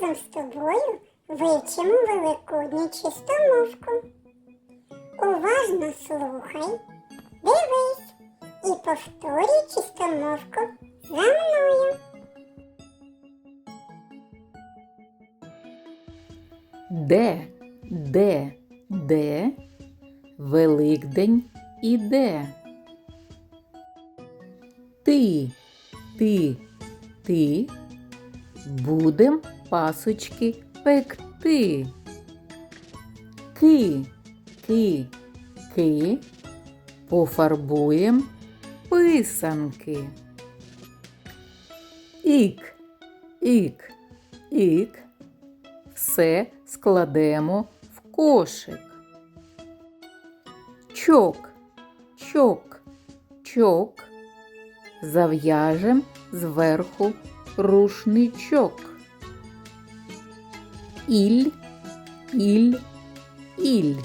разом з тобою вивчимо великодню чистомовку. Уважно слухай, дивись і повторюй чистомовку за мною. Де, де, де Великдень іде? Ти, ти, ти будем пасочки пекти. Ки, ки, ки пофарбуєм писанки. Ік, ік, ік все складемо в кошик. Чок, чок, чок, зав'яжем зверху рушничок. Іль, іль, іль.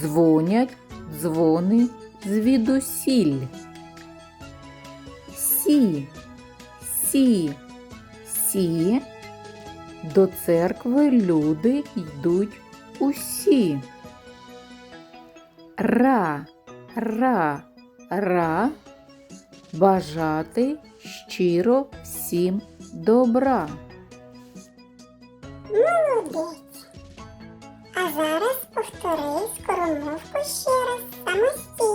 Дзвонять дзвони звідусіль. Сі, сі, сі. До церкви люди йдуть усі. Ра, ра, ра, бажати щиро всім добра. Молодець. А зараз повтори скоромовку ще раз самостійно.